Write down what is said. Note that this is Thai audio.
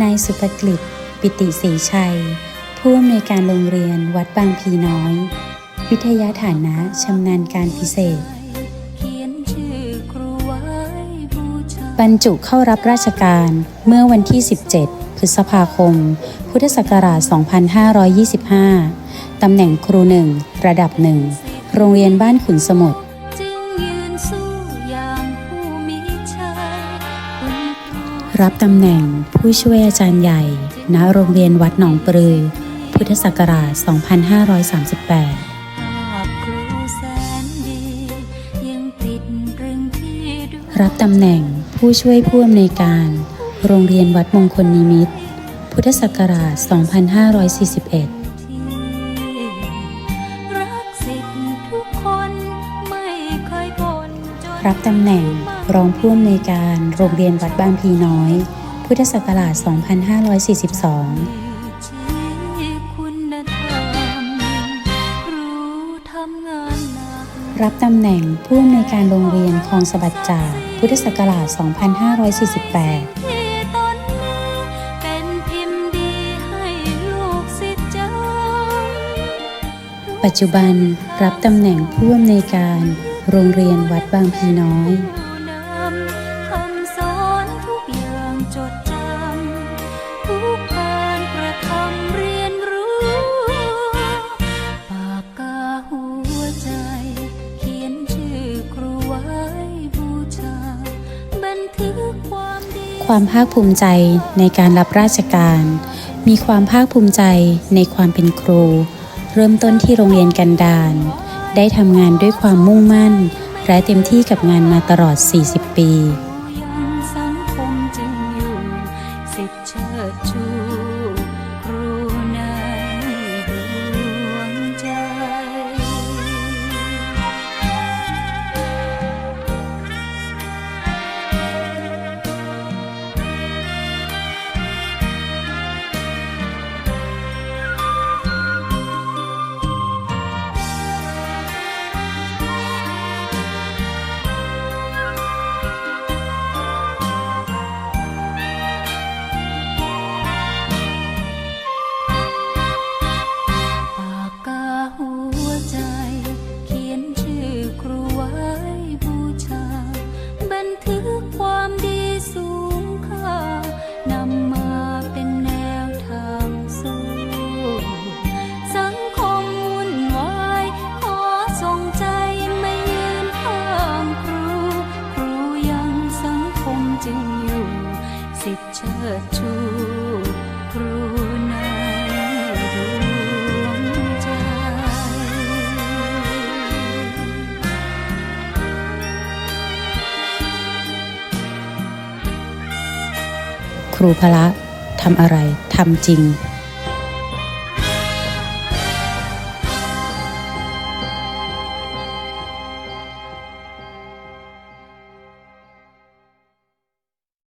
นายสุภกฤษปิติศรีชัย ผู้อำนวยการโรงเรียนวัดบางพีน้อย วิทยาฐานะชำนาญการพิเศษเขียนชื่อครูไว้บูชาบรรจุเข้ารับราชการเมื่อวันที่ 17 พฤษภาคม พุทธศักราช 2525 ตำแหน่งครูหนึ่งระดับหนึ่งโรงเรียนบ้านขุนสมุทร รูรับตำแหน่งผู้ช่วยอาจารย์ใหญ่ ณ โรงเรียนวัดหนองปลือ พุทธศักราช 2538ภาพครูแสนดียังติดตรึงที่ดวงรับตำแหน่งผู้ช่วยผู้อำนวยการ โรงเรียนวัดมงคลนิมิตรพุทธศักราช 2541ที่รักสิทธิ์ทุกคนไม่เคยบ่นจนรับตำแหน่ง รองผู้อำนวยการโรงเรียนวัดบางพีน้อย พุทธศักราช 2542รับตำแหน่งผู้อำนวยการโรงเรียนคลองสะบัดจ่าพุทธศักราช 2548ปัจจุบันรับตำแหน่งผู้อำนวยการโรงเรียนวัดบางพีน้อย ความภาคภูมิใจในการรับราชการ มีความภาคภูมิใจในความเป็นครู เริ่มต้นที่โรงเรียนกันดารได้ทำงานด้วยความมุ่งมั่น และเต็มที่กับงานมาตลอด 40 ปี สิทธิ์เชิดชูครูในดวงใจ ครูพระทำอะไรทำจริง